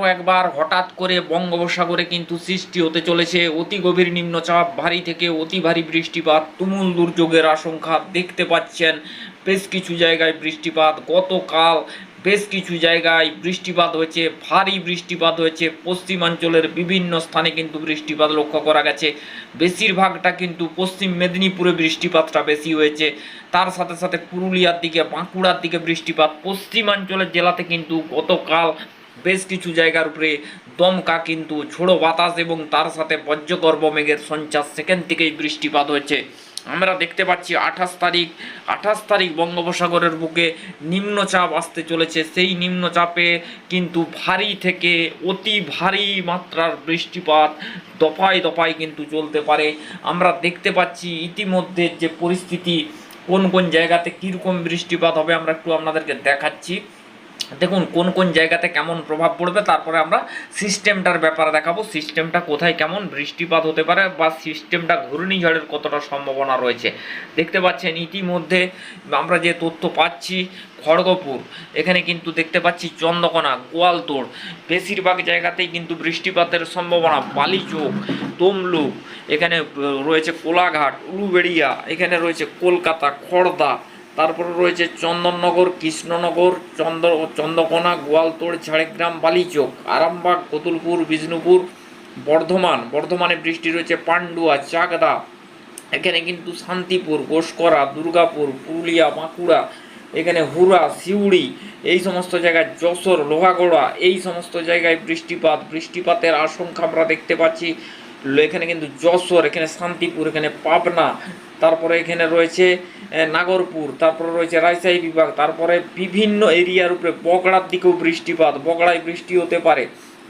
আরও একবার হঠাৎ করে বঙ্গোপসাগরে কিন্তু সৃষ্টি হতে চলেছে। অতি গভীর নিম্নচাপ, ভারী থেকে অতি ভারী বৃষ্টিপাত, তুমুল দুর্যোগের আশঙ্কা দেখতে পাচ্ছেন বেশ কিছু জায়গায় বৃষ্টিপাত। গতকাল বেশ কিছু জায়গায় বৃষ্টিপাত হয়েছে, ভারী বৃষ্টিপাত হয়েছে। পশ্চিমাঞ্চলের বিভিন্ন স্থানে কিন্তু বৃষ্টিপাত লক্ষ্য করা গেছে। বেশিরভাগটা কিন্তু পশ্চিম মেদিনীপুরে বৃষ্টিপাতটা বেশি হয়েছে। তার সাথে সাথে পুরুলিয়ার দিকে, বাঁকুড়ার দিকে বৃষ্টিপাত। পশ্চিমাঞ্চলের জেলাতে কিন্তু গতকাল বেশ কিছু জায়গার উপরে দমকা কিন্তু ঝোড়ো বাতাস এবং তার সাথে বজ্রগর্ভ মেঘের সঞ্চার সেখান থেকেই বৃষ্টিপাত হয়েছে। আমরা দেখতে পাচ্ছি আঠাশ তারিখ আঠাশ তারিখ বঙ্গোপসাগরের বুকে নিম্নচাপ আসতে চলেছে। সেই নিম্নচাপে কিন্তু ভারী থেকে অতি ভারী মাত্রার বৃষ্টিপাত দফায় দফায় কিন্তু চলতে পারে। আমরা দেখতে পাচ্ছি ইতিমধ্যে যে পরিস্থিতি, কোন কোন জায়গাতে কীরকম বৃষ্টিপাত হবে আমরা একটু আপনাদেরকে দেখাচ্ছি। দেখুন, কোন কোন জায়গাতে কেমন প্রভাব পড়বে, তারপরে আমরা সিস্টেমটার ব্যাপারে দেখাবো সিস্টেমটা কোথায় কেমন বৃষ্টিপাত হতে পারে বা সিস্টেমটা ঘূর্ণিঝড়ের কতটা সম্ভাবনা রয়েছে। দেখতে পাচ্ছেন, ইতিমধ্যে আমরা যে তথ্য পাচ্ছি, খড়গপুর, এখানে কিন্তু দেখতে পাচ্ছি চন্দ্রকোনা, গোয়ালতোড়, বেশিরভাগ জায়গাতেই কিন্তু বৃষ্টিপাতের সম্ভাবনা, বালিচোক, তমলুক, এখানে রয়েছে কোলাঘাট, উলুবেড়িয়া, এখানে রয়েছে কলকাতা খড়দা তারপরে রয়েছে চন্দননগর, কৃষ্ণনগর, চন্দ্র, চন্দ্রকোনা, গোয়ালতোড়, ঝাড়গ্রাম, বালিচক, আরামবাগ, কতুলপুর, বিষ্ণুপুর, বর্ধমান। বর্ধমানে বৃষ্টি রয়েছে পান্ডুয়া, চাকদা, এখানে কিন্তু শান্তিপুর ঘোষকরা দুর্গাপুর, পুরুলিয়া, বাঁকুড়া, এখানে হুরা সিউড়ি, এই সমস্ত জায়গায় যশোর, লোহাগড়া, এই সমস্ত জায়গায় বৃষ্টিপাত। বৃষ্টিপাতের আশঙ্কা আমরা দেখতে পাচ্ছি। এখানে কিন্তু যশোর, এখানে শান্তিপুর, এখানে পাবনা তারপরে এখানে রয়েছে নাগরপুর, তারপরে রয়েছে রাজশাহী বিভাগ, তারপরে বিভিন্ন এরিয়ার উপরে বগড়ার দিকেও বৃষ্টিপাত, বগড়ায় বৃষ্টি হতে পারে।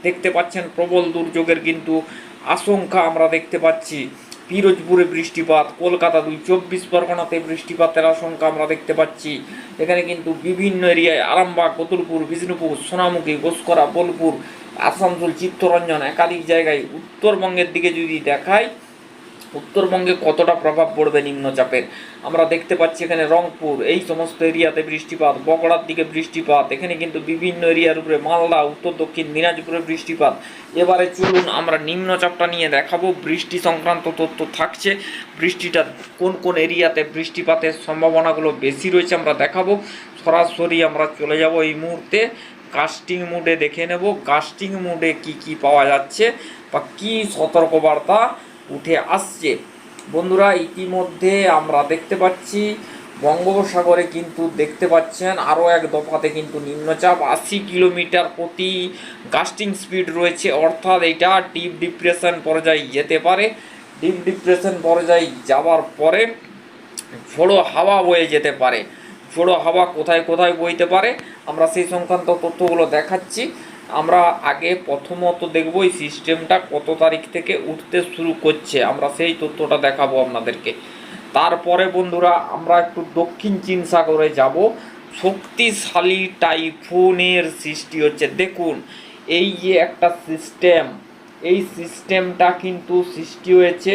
দেখতে পাচ্ছেন প্রবল দুর্যোগের কিন্তু আশঙ্কা আমরা দেখতে পাচ্ছি। পিরোজপুরে বৃষ্টিপাত, কলকাতা দুই চব্বিশ পরগনাতে বৃষ্টিপাতের আশঙ্কা আমরা দেখতে পাচ্ছি। এখানে কিন্তু বিভিন্ন এরিয়ায় আরামবাগ, কতুলপুর, বিষ্ণুপুর, সোনামুখী, গোসকরা, বোলপুর, আসানসোল, চিত্তরঞ্জন একাধিক জায়গায় উত্তরবঙ্গের দিকে যদি দেখায় উত্তরবঙ্গে কতটা প্রভাব পড়বে নিম্নচাপের? আমরা দেখতে পাচ্ছি এখানে রংপুর, এই সমস্ত এরিয়াতে বৃষ্টিপাত বগড়ার দিকে বৃষ্টিপাত, এখানে কিন্তু বিভিন্ন এরিয়ার উপরে মালদা, উত্তর দক্ষিণ দিনাজপুরে বৃষ্টিপাত। এবারে চলুন আমরা নিম্নচাপটা নিয়ে দেখাবো। বৃষ্টি সংক্রান্ত তথ্য থাকছে। বৃষ্টিটা কোন কোন এরিয়াতে বৃষ্টিপাতের সম্ভাবনাগুলো বেশি রয়েছে আমরা দেখাবো। সরাসরি আমরা চলে যাব এই মুহূর্তে। কাস্টিং মুডে দেখে নেব। কাস্টিং মুডে কি কি পাওয়া যাচ্ছে বা কী সতর্কবার্তা উঠে আসছে। বন্ধুরা, ইতিমধ্যে আমরা দেখতে পাচ্ছি, বঙ্গোপসাগরে কিন্তু দেখতে পাচ্ছেন, আরও এক দফাতে কিন্তু নিম্নচাপ, আশি কিলোমিটার প্রতি গাস্টিং স্পিড রয়েছে। অর্থাৎ এটা ডিপ ডিপ্রেশন পর্যায়ে যেতে পারে। ডিপ ডিপ্রেশন পর্যায়ে যাওয়ার পরে ঝোড়ো হাওয়া বয়ে যেতে পারে। ঝোড়ো হাওয়া কোথায় কোথায় বইতে পারে? আমরা সেই সংক্রান্ত তথ্যগুলো দেখাচ্ছি। আমরা আগে প্রথমত দেখব এই সিস্টেমটা কত তারিখ থেকে উঠতে শুরু করছে। আমরা সেই তথ্যটা দেখাবো আপনাদেরকে। তারপরে বন্ধুরা, আমরা একটু দক্ষিণ চীন সাগরে যাব। শক্তিশালী টাইফুনের সৃষ্টি হচ্ছে। দেখুন, এই যে একটা সিস্টেম, এই সিস্টেমটা কিন্তু সৃষ্টি হয়েছে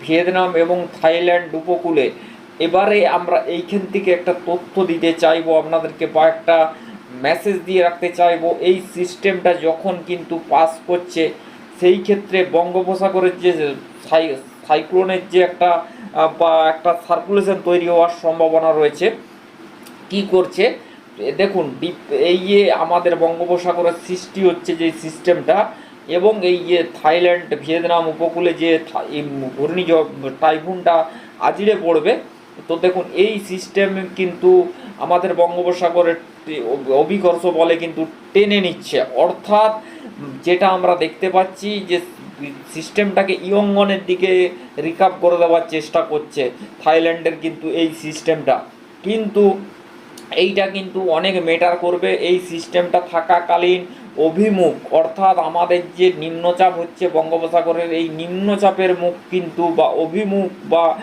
ভিয়েতনাম এবং থাইল্যান্ড উপকূলে। এবারে আমরা এইখান থেকে একটা তথ্য দিতে চাইব আপনাদেরকে বা একটা মেসেজ দিয়ে রাখতে চাইব, এই সিস্টেমটা যখন কিন্তু পাস করছে, সেই ক্ষেত্রে বঙ্গোপসাগরের যে সাই- সাইক্লোনের যে একটা বা একটা সার্কুলেশন তৈরি হওয়ার সম্ভাবনা রয়েছে, কি করছে? দেখুন ডিপ এই যে আমাদের বঙ্গোপসাগরের সৃষ্টি হচ্ছে যে সিস্টেমটা এবং এই যে থাইল্যান্ড, ভিয়েতনাম উপকূলে যে ঘূর্ণিঝড়, টাইফুনটা আজড়ে পড়বে তো দেখুন, এই সিস্টেম কিন্তু আমাদের বঙ্গোপসাগরের অভিকর্ষ বলে কিন্তু টেনে নিচ্ছে। অর্থাৎ যেটা আমরা দেখতে পাচ্ছি যে সিস্টেমটাকে ইয়ঙ্গনের দিকে রিকাপ করে দেওয়ার চেষ্টা করছে থাইল্যান্ডের কিন্তু এই সিস্টেমটা কিন্তু এইটা কিন্তু অনেক মেটার করবে। এই সিস্টেমটা থাকাকালীন অভিমুখ, অর্থাৎ আমাদের যে নিম্নচাপ হচ্ছে বঙ্গোপসাগরের, এই নিম্নচাপের মুখ কিন্তু বা অভিমুখ বা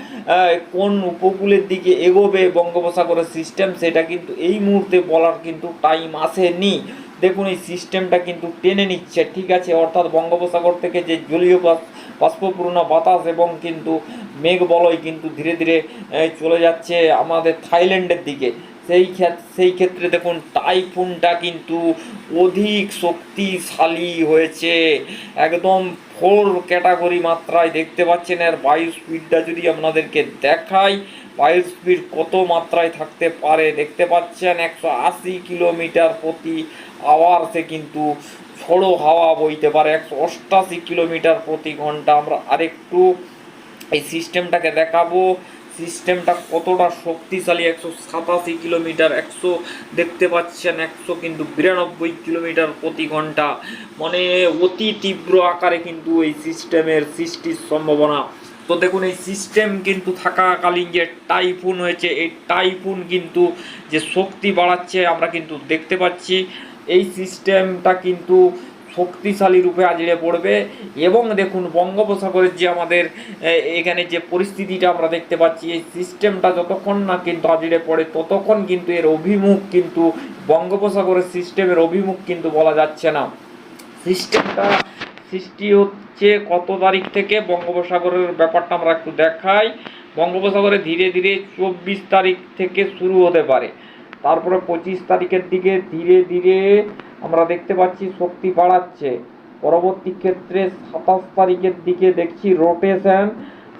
কোন উপকূলের দিকে এগোবে বঙ্গোপসাগরের সিস্টেম সেটা কিন্তু এই মুহূর্তে বলার কিন্তু টাইম আসেনি। দেখুন, এই সিস্টেমটা কিন্তু টেনে নিচ্ছে, ঠিক আছে? অর্থাৎ বঙ্গোপসাগর থেকে যে জলীয় বাষ্প- বাষ্পপূর্ণ বাতাস এবং কিন্তু মেঘ বলয় কিন্তু ধীরে ধীরে চলে যাচ্ছে আমাদের থাইল্যান্ডের দিকে। সেই সেই ক্ষেত্রে দেখুন টাইফুনটা কিন্তু অধিক শক্তিশালী হয়েছে। একদম ফোর ক্যাটাগরি মাত্রায় দেখতে পাচ্ছেন, আর বায়ু স্পিডটা যদি আপনাদেরকে দেখাই বায়ু স্পিড কত মাত্রায় থাকতে পারে, দেখতে পাচ্ছেন একশো আশি কিলোমিটার প্রতি আওয়ার্সে কিন্তু ঝোড়ো হাওয়া বইতে পারে, একশো অষ্টাশি কিলোমিটার প্রতি ঘণ্টা। আমরা আরেকটু এই সিস্টেমটাকে দেখাবো। সিস্টেমটা কতটা শক্তিশালী? একশো সাতাশি কিলোমিটার, একশো দেখতে পাচ্ছেন, একশো কিন্তু বিরানব্বই কিলোমিটার প্রতি ঘণ্টা। মানে অতি তীব্র আকারে কিন্তু এই সিস্টেমের সৃষ্টির সম্ভাবনা। তো দেখুন, এই সিস্টেম কিন্তু থাকাকালীন যে টাইফুন হয়েছে, এই টাইফুন কিন্তু যে শক্তি বাড়াচ্ছে, আমরা কিন্তু দেখতে পাচ্ছি। এই সিস্টেমটা কিন্তু শক্তিশালী রূপে আজড়ে পড়বে। এবং দেখুন, বঙ্গোপসাগরের যে আমাদের এখানে যে পরিস্থিতিটা আমরা দেখতে পাচ্ছি, এই সিস্টেমটা যতক্ষণ না কিন্তু আজড়ে পড়ে, ততক্ষণ কিন্তু এর অভিমুখ কিন্তু, বঙ্গোপসাগরের সিস্টেমের অভিমুখ কিন্তু বলা যাচ্ছে না। সিস্টেমটা সৃষ্টি হচ্ছে কত তারিখ থেকে? বঙ্গোপসাগরের ব্যাপারটা আমরা একটু দেখাই। বঙ্গোপসাগরে ধীরে ধীরে চব্বিশ তারিখ থেকে শুরু হতে পারে। তারপরে পঁচিশ তারিখের দিকে ধীরে ধীরে আমরা দেখতে পাচ্ছি শক্তি বাড়াচ্ছে। পরবর্তী ক্ষেত্রে সাতাশ তারিখের দিকে দেখছি রোটেশন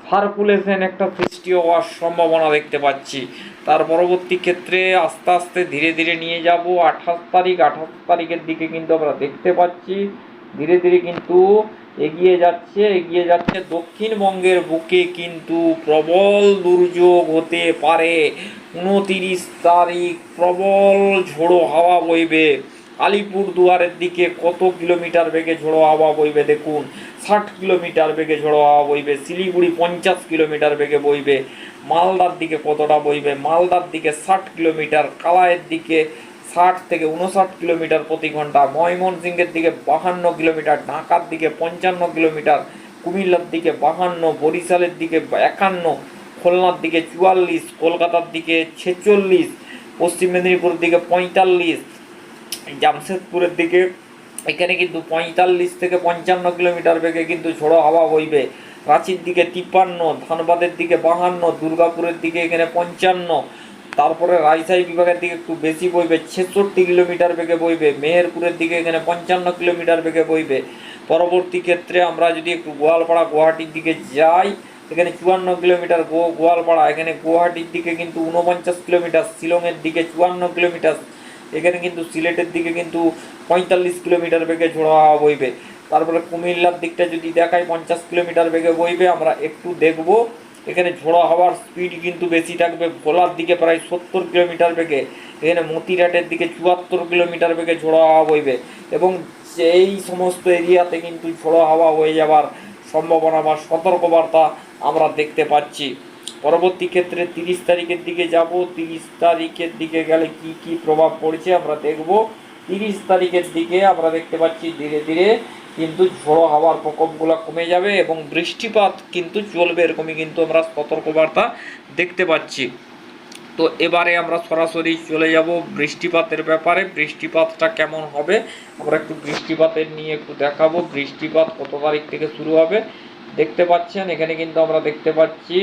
সার্কুলেশন একটা সৃষ্টি হওয়ার সম্ভাবনা দেখতে পাচ্ছি। তার পরবর্তী ক্ষেত্রে আস্তে আস্তে ধীরে ধীরে নিয়ে যাব। আঠাশ তারিখ, আঠাশ তারিখের দিকে কিন্তু আমরা দেখতে পাচ্ছি। ধীরে ধীরে কিন্তু এগিয়ে যাচ্ছে এগিয়ে যাচ্ছে। দক্ষিণবঙ্গের বুকে কিন্তু প্রবল দুর্যোগ হতে পারে। উনতিরিশ তারিখ প্রবল ঝোড়ো হাওয়া বইবে। আলিপুর দুয়ারের দিকে কত কিলোমিটার বেগে ঝোড়ো হাওয়া বইবে দেখুন? ষাট কিলোমিটার বেগে ঝোড়ো হাওয়া বইবে, শিলিগুড়ি পঞ্চাশ কিলোমিটার বেগে বইবে, মালদার দিকে কতটা বইবে? মালদার দিকে ষাট কিলোমিটার কালায়ের দিকে ষাট থেকে উনষাট কিলোমিটার প্রতি ঘণ্টা, ময়মনসিংহের দিকে বাহান্ন কিলোমিটার, ঢাকার দিকে পঞ্চান্ন কিলোমিটার, কুমিল্লার দিকে বাহান্ন, বরিশালের দিকে একান্ন, খুলনার দিকে চুয়াল্লিশ, কলকাতার দিকে ছেচল্লিশ, পশ্চিম মেদিনীপুরের দিকে পঁয়তাল্লিশ জামশেদপুরের দিকে, এখানে কিন্তু পঁয়তাল্লিশ থেকে পঞ্চান্ন কিলোমিটার বেগে কিন্তু ঝোড়ো হাওয়া বইবে। রাঁচির দিকে তিপ্পান্ন, ধানবাদের দিকে বাহান্ন, দুর্গাপুরের দিকে এখানে পঞ্চান্ন, তারপরে রাজশাহী বিভাগের দিকে একটু বেশি বইবে, ছেষট্টি কিলোমিটার বেগে বইবে, মেহেরপুরের দিকে এখানে পঞ্চান্ন কিলোমিটার বেগে বইবে। পরবর্তী ক্ষেত্রে আমরা যদি একটু গোয়ালপাড়া, গুয়াহাটির দিকে যাই, এখানে চুয়ান্ন কিলোমিটার গো, গোয়ালপাড়া, এখানে গুয়াহাটির দিকে কিন্তু উনপঞ্চাশ কিলোমিটার, শিলংয়ের দিকে চুয়ান্ন কিলোমিটার এখানে কিন্তু সিলেটের দিকে কিন্তু পঁয়তাল্লিশ কিলোমিটার বেগে ঝোড়ো হাওয়া বইবে। তারপরে কুমিল্লার দিকটা যদি দেখাই, পঞ্চাশ কিলোমিটার বেগে বইবে, আমরা একটু দেখব। এখানে ঝোড়ো হাওয়ার স্পিড কিন্তু বেশি থাকবে। ভোলার দিকে প্রায় সত্তর কিলোমিটার বেগে, এখানে মতিরাটের দিকে চুয়াত্তর কিলোমিটার বেগে ঝোড়ো হাওয়া বইবে। এবং এই সমস্ত এরিয়াতে কিন্তু ঝোড়ো হাওয়া হয়ে যাওয়ার সম্ভাবনা বা সতর্কবার্তা আমরা দেখতে পাচ্ছি। পরবর্তী ক্ষেত্রে তিরিশ তারিখের দিকে যাব। তিরিশ তারিখের দিকে গেলে কি কি প্রভাব পড়ছে আমরা দেখব। তিরিশ তারিখের দিকে আমরা দেখতে পাচ্ছি ধীরে ধীরে কিন্তু ঝোড়ো হাওয়ার প্রকোপগুলো কমে যাবে এবং বৃষ্টিপাত কিন্তু চলবে এরকমই কিন্তু আমরা সতর্কবার্তা দেখতে পাচ্ছি। তো এবারে আমরা সরাসরি চলে যাব বৃষ্টিপাতের ব্যাপারে। বৃষ্টিপাতটা কেমন হবে? আমরা একটু বৃষ্টিপাতের নিয়ে একটু দেখাবো। বৃষ্টিপাত কত তারিখ থেকে শুরু হবে? দেখতে পাচ্ছেন, এখানে কিন্তু আমরা দেখতে পাচ্ছি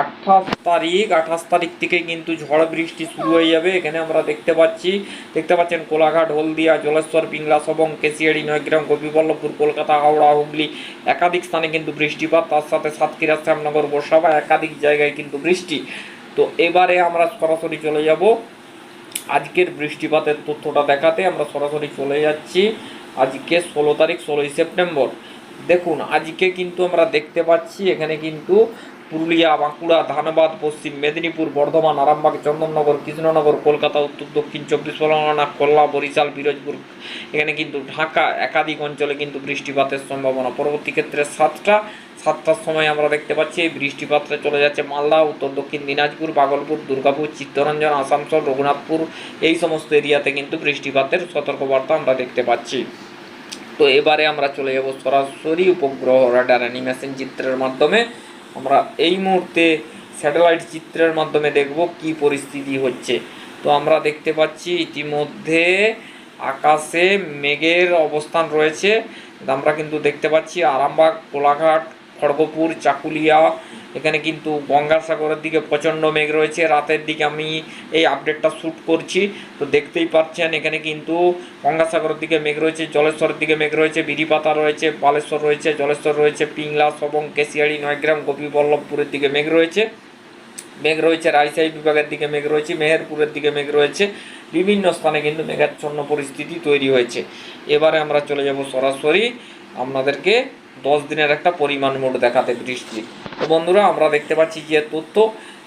আঠাশ তারিখ আঠাশ তারিখ থেকে কিন্তু ঝড় বৃষ্টি শুরু হয়ে যাবে। এখানে আমরা দেখতে পাচ্ছি, দেখতে পাচ্ছেন কোলাঘাট, হলদিয়া, জলেশ্বর, পিংলা, সবং, কেশিয়াড়ি, নয়গ্রাম, গোপীবল্লভপুর, কলকাতা, হাওড়া, হুগলি একাধিক স্থানে কিন্তু বৃষ্টিপাত, তার সাথে সাতক্ষীরা, শ্যামনগর গোসাবা একাধিক জায়গায় কিন্তু বৃষ্টি। তো এবারে আমরা সরাসরি চলে যাব। আজকের বৃষ্টিপাতের তথ্যটা দেখাতে আমরা সরাসরি চলে যাচ্ছি। আজকে ষোলো তারিখ, ষোলোই সেপ্টেম্বর। দেখুন, আজকে কিন্তু আমরা দেখতে পাচ্ছি, এখানে কিন্তু পুরুলিয়া, বাঁকুড়া, ধানবাদ, পশ্চিম মেদিনীপুর, বর্ধমান, আরামবাগ, চন্দননগর, কৃষ্ণনগর, কলকাতা, উত্তর দক্ষিণ চব্বিশ পরগনা, খুলনা, বরিশাল, পিরোজপুর। এখানে কিন্তু ঢাকা একাধিক অঞ্চলে কিন্তু বৃষ্টিপাতের সম্ভাবনা। পরবর্তী ক্ষেত্রে সাতটা, সাতটার সময় আমরা দেখতে পাচ্ছি এই বৃষ্টিপাতটা চলে যাচ্ছে মালদা, উত্তর দক্ষিণ দিনাজপুর, বাগলপুর, দুর্গাপুর, চিত্তরঞ্জন, আসানসোল, রঘুনাথপুর, এই সমস্ত এরিয়াতে কিন্তু বৃষ্টিপাতের সতর্কবার্তা আমরা দেখতে পাচ্ছি। তো এবারে আমরা চলে যাব সরাসরি উপগ্রহ রাডার অ্যানিমেশন চিত্রের মাধ্যমে। আমরা এই মুহূর্তে স্যাটেলাইট চিত্রের মাধ্যমে দেখব কি পরিস্থিতি হচ্ছে। তো আমরা দেখতে পাচ্ছি ইতিমধ্যে আকাশে মেঘের অবস্থান রয়েছে। আমরা কিন্তু দেখতে পাচ্ছি আরামবাগ, কোলাঘাট খড়গপুর, চাকুলিয়া, এখানে কিন্তু গঙ্গাসাগরের দিকে প্রচণ্ড মেঘ রয়েছে। রাতের দিকে আমি এই আপডেটটা শ্যুট করছি। তো দেখতেই পাচ্ছেন, এখানে কিন্তু গঙ্গাসাগরের দিকে মেঘ রয়েছে, জলেশ্বরের দিকে মেঘ রয়েছে, বিড়িপাতা রয়েছে, বালেশ্বর রয়েছে, জলেশ্বর রয়েছে, পিংলা সবং কেশিয়াড়ি নয়গ্রাম, গোপীবল্লভপুরের দিকে মেঘ রয়েছে। মেঘ রয়েছে, রাজশাহী বিভাগের দিকে মেঘ রয়েছে, মেহেরপুরের দিকে মেঘ রয়েছে। বিভিন্ন স্থানে কিন্তু মেঘাচ্ছন্ন পরিস্থিতি তৈরি হয়েছে। এবারে আমরা চলে যাব সরাসরি। আপনাদেরকে দশ দিনের একটা পরিমাণ মোট দেখাতে বৃষ্টি। তো বন্ধুরা, আমরা দেখতে পাচ্ছি যে তথ্য,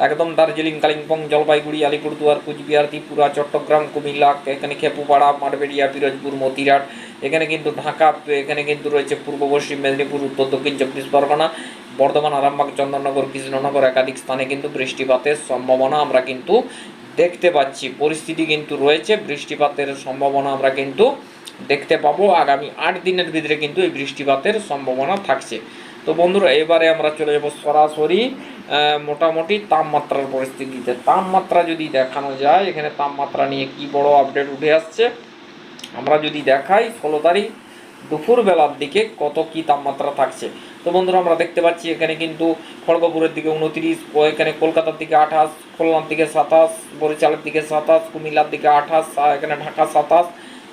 একদম দার্জিলিং, কালিম্পং, জলপাইগুড়ি, আলিপুরদুয়ার, কুচবিহার, ত্রিপুরা, চট্টগ্রাম, কুমিল্লা, এখানে খেপুপাড়া মারবেড়িয়া পিরোজপুর, মতিরাট, এখানে কিন্তু ঢাকা, এখানে কিন্তু রয়েছে পূর্ব পশ্চিম মেদিনীপুর, উত্তর দক্ষিণ চব্বিশ পরগনা, বর্ধমান, আরামবাগ, চন্দননগর, কৃষ্ণনগর একাধিক স্থানে কিন্তু বৃষ্টিপাতের সম্ভাবনা আমরা কিন্তু দেখতে পাচ্ছি। পরিস্থিতি কিন্তু রয়েছে, বৃষ্টিপাতের সম্ভাবনা আমরা কিন্তু দেখতে পাবো আগামী আট দিনের ভিতরে কিন্তু এই বৃষ্টিপাতের সম্ভাবনা থাকছে। তো বন্ধুরা, এবারে আমরা চলে যাব সরাসরি মোটামুটি তাপমাত্রার পরিস্থিতিতে। তাপমাত্রা যদি দেখানো যায়, এখানে তাপমাত্রা নিয়ে কি বড় আপডেট উঠে আসছে? আমরা যদি দেখাই, ষোলো তারিখ দুপুর বেলার দিকে কত কি তাপমাত্রা থাকছে। তো বন্ধুরা, আমরা দেখতে পাচ্ছি এখানে কিন্তু খড়গপুরের দিকে উনত্রিশ এখানে কলকাতার দিকে আঠাশ, খুলনার দিকে সাতাশ, বরিশালের দিকে সাতাশ, কুমিল্লার দিকে আঠাশ এখানে ঢাকা সাতাশ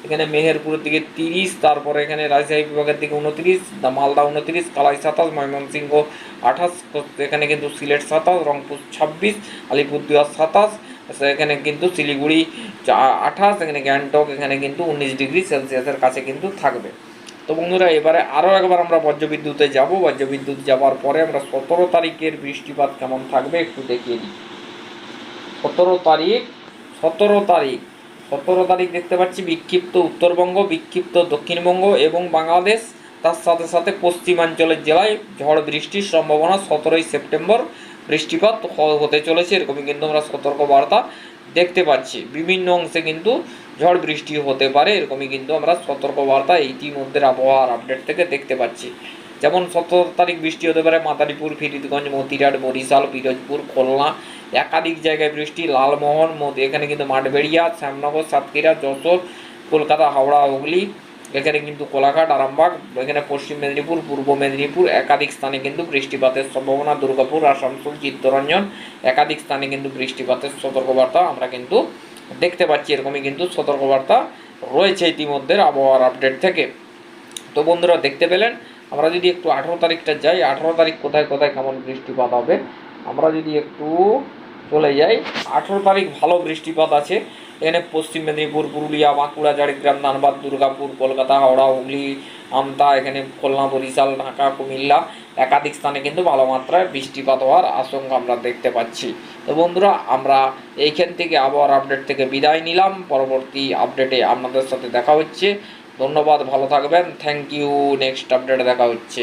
এখানে মেহেরপুরের দিকে তিরিশ, তারপরে এখানে রাজশাহী বিভাগের দিকে উনত্রিশ মালদা উনত্রিশ, কালাই সাতাশ, ময়মনসিংহ আঠাশ, এখানে কিন্তু সিলেট সাতাশ, রংপুর ছাব্বিশ, আলিপুরদুয়ার সাতাশ এখানে কিন্তু শিলিগুড়ি আঠাশ, এখানে গ্যাংটক, এখানে কিন্তু উনিশ ডিগ্রি সেলসিয়াসের কাছে কিন্তু থাকবে। তো বন্ধুরা, এবারে আরও একবার আমরা বজ্রবিদ্যুতে যাব। বজ্রবিদ্যুৎ যাওয়ার পরে আমরা সতেরো তারিখের বৃষ্টিপাত কেমন থাকবে একটু দেখিয়ে দিই। সতেরো তারিখ সতেরো তারিখ। সতেরো তারিখ দেখতে পাচ্ছি, বিক্ষিপ্ত উত্তরবঙ্গ, বিক্ষিপ্ত দক্ষিণবঙ্গ এবং বাংলাদেশ। তার সাথে সাথে পশ্চিমাঞ্চলের জেলায় ঝড় বৃষ্টির সম্ভাবনা সতেরোই সেপ্টেম্বর বৃষ্টিপাত হতে চলেছে, এরকমই কিন্তু আমরা সতর্ক বার্তা দেখতে পাচ্ছি। বিভিন্ন অংশে কিন্তু ঝড় বৃষ্টি হতে পারে, এরকমই কিন্তু আমরা সতর্ক বার্তা ইতিমধ্যে আবহাওয়ার আপডেট থেকে দেখতে পাচ্ছি। যেমন সতেরো তারিখ বৃষ্টি হতে পারে, মাদারীপুর ফিরিদগঞ্জ মতিরাট বরিশাল, পিরোজপুর, খুলনা একাধিক জায়গায় বৃষ্টি, লালমোহন এখানে কিন্তু মাঠবেড়িয়া, শ্যামনগর, সাতক্ষীরা, যশোর, কলকাতা, হাওড়া, হুগলি, এখানে কিন্তু কোলাঘাট, আরামবাগ, এখানে পশ্চিম মেদিনীপুর, পূর্ব মেদিনীপুর, একাধিক স্থানে কিন্তু বৃষ্টিপাতের সম্ভাবনা, দুর্গাপুর আসানসোল চিত্তরঞ্জন, একাধিক স্থানে কিন্তু বৃষ্টিপাতের সতর্কবার্তা আমরা কিন্তু দেখতে পাচ্ছি, এরকমই কিন্তু সতর্কবার্তা রয়েছে ইতিমধ্যে আবহাওয়ার আপডেট থেকে। তো বন্ধুরা, দেখতে পেলেন, আমরা যদি একটু আঠেরো তারিখটা যাই, আঠেরো তারিখ কোথায় কোথায় কেমন বৃষ্টিপাত হবে? আমরা যদি একটু চলে যাই আঠেরো তারিখ ভালো বৃষ্টিপাত আছে। এখানে পশ্চিম মেদিনীপুর, পুরুলিয়া, বাঁকুড়া, ঝাড়গ্রাম, ধানবাদ, দুর্গাপুর, কলকাতা, হাওড়া, হুগলি, আমতা, এখানে খুলনা বরিশাল, ঢাকা, কুমিল্লা একাধিক স্থানে কিন্তু ভালো মাত্রায় বৃষ্টিপাত হওয়ার আশঙ্কা আমরা দেখতে পাচ্ছি। তো বন্ধুরা, আমরা এইখান থেকে আবহাওয়ার আপডেট থেকে বিদায় নিলাম। পরবর্তী আপডেটে আপনাদের সাথে দেখা হচ্ছে। ধন্যবাদ, ভালো থাকবেন। থ্যাংক ইউ, নেক্সট আপডেটে দেখা হচ্ছে।